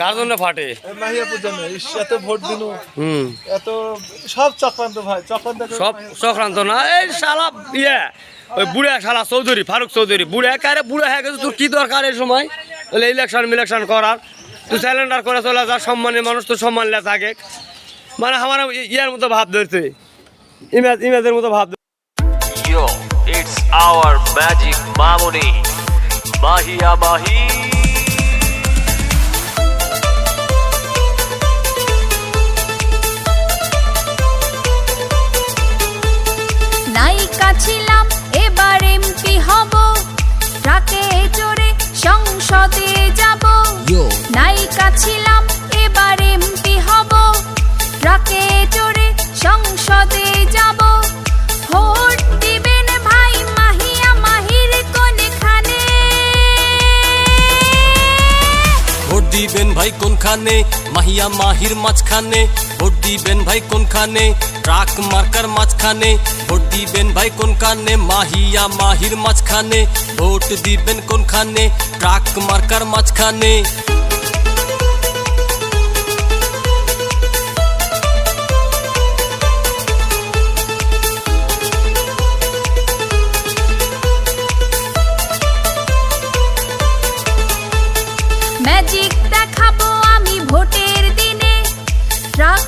কার জন্য ফাটে? মাহিয়াপুর জন্য। এত ভোট দিনু হুম। এত সব চক্রান্ত ভাই চক্রান্ত সব চক্রান্ত না। এই শালা ইয়ে ওই বুড়া শালা চৌধুরী ফারুক চৌধুরী। বুড়া কারে বুড়া হয়ে গেছে তোর কি দরকার এই সময়? বলে ইলেকশন মিলেকশন করার। তুই স্যালেন্ডার করে চলে যা সম্মানের মানুষ তো সম্মান লে থাকে। মানে আমার ইয়ার মতো ভাব ধরছে। ইমেজ ইমেজের মতো ভাব it's our magic Mamoni. ছিলাম এবার এমপি হব। ট্রাকে চড়ে সংসদে যাব। নায়িকা ছিলাম দিবেন ভাই কোনখানে মাহিয়া মাহির মাঝখানে ভোট দিবেন ভাই কোনখানে ট্রাক মার্কার মাঝখানে ভোট দিবেন ভাই কোনখানে মাহিয়া মাহির মাঝখানে ভোট দিবেন কোনখানে ট্রাক মার্কার মাঝখানে मैजिक